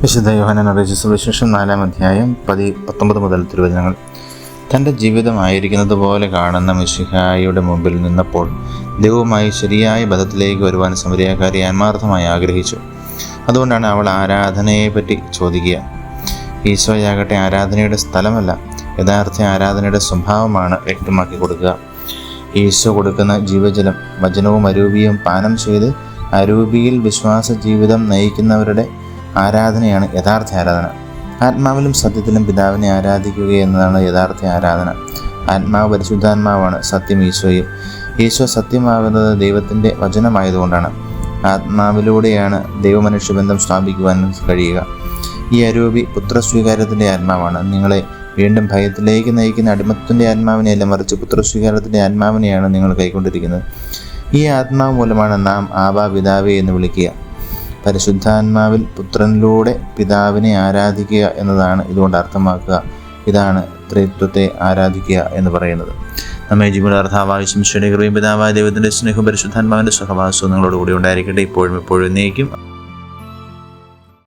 വിശുദ്ധ യോഹനൻ സുവിശേഷം നാലാം അധ്യായം പതി പത്തൊമ്പത് മുതൽ തിരുവചനങ്ങൾ. തന്റെ ജീവിതമായിരിക്കുന്നത് പോലെ കാണുന്ന മിശിഹായുടെ മുമ്പിൽ നിന്നപ്പോൾ ദൈവവുമായി ശരിയായ ബന്ധത്തിലേക്ക് വരുവാൻ സമരിയാക്കാരി ആത്മാർത്ഥമായി ആഗ്രഹിച്ചു. അതുകൊണ്ടാണ് അവൾ ആരാധനയെപ്പറ്റി ചോദിക്കുക. ഈശോയാകട്ടെ ആരാധനയുടെ സ്ഥലമല്ല യഥാർത്ഥ ആരാധനയുടെ സ്വഭാവമാണ് വ്യക്തമാക്കി കൊടുക്കുക. ഈശോ കൊടുക്കുന്ന ജീവജലം വചനവും അരൂപിയും പാനം ചെയ്ത് അരൂപിയിൽ വിശ്വാസ ജീവിതം നയിക്കുന്നവരുടെ ആരാധനയാണ് യഥാർത്ഥ ആരാധന. ആത്മാവിലും സത്യത്തിലും പിതാവിനെ ആരാധിക്കുക എന്നതാണ് യഥാർത്ഥ ആരാധന. ആത്മാവ് പരിശുദ്ധാത്മാവാണ് സത്യം ഈശോയിൽ. ഈശോ സത്യമാകുന്നത് ദൈവത്തിന്റെ വചനമായതുകൊണ്ടാണ്. ആത്മാവിലൂടെയാണ് ദൈവമനുഷ്യ ദൈവമനുഷ്യബന്ധം സ്ഥാപിക്കുവാൻ കഴിയുക. ഈ അരൂപി പുത്രസ്വീകാരത്തിന്റെ ആത്മാവാണ്. നിങ്ങളെ വീണ്ടും ഭയത്തിലേക്ക് നയിക്കുന്ന അടിമത്തിന്റെ ആത്മാവിനെയല്ല മറിച്ച് പുത്രസ്വീകാരത്തിന്റെ ആത്മാവിനെയാണ് നിങ്ങൾ കൈക്കൊണ്ടിരിക്കുന്നത്. ഈ ആത്മാവ് മൂലമാണ് നാം ആബാ പിതാവേ എന്ന് വിളിക്കുക. പരിശുദ്ധാത്മാവിൽ പുത്രനിലൂടെ പിതാവിനെ ആരാധിക്കുക എന്നതാണ് ഇതുകൊണ്ട് അർത്ഥമാക്കുക. ഇതാണ് ത്രിത്വത്തെ ആരാധിക്കുക എന്ന് പറയുന്നത്. നമ്മെ ജീവനാർത്ഥാവാവശ്യം ശ്രീ കൃപയും പിതാവായ ദൈവത്തിന്റെ സ്നേഹം പരിശുദ്ധാത്മാവിന്റെ സഹവാസവും നിങ്ങളോട് കൂടി ഉണ്ടായിരിക്കട്ടെ. ഇപ്പോഴും എപ്പോഴും എന്നേക്കും.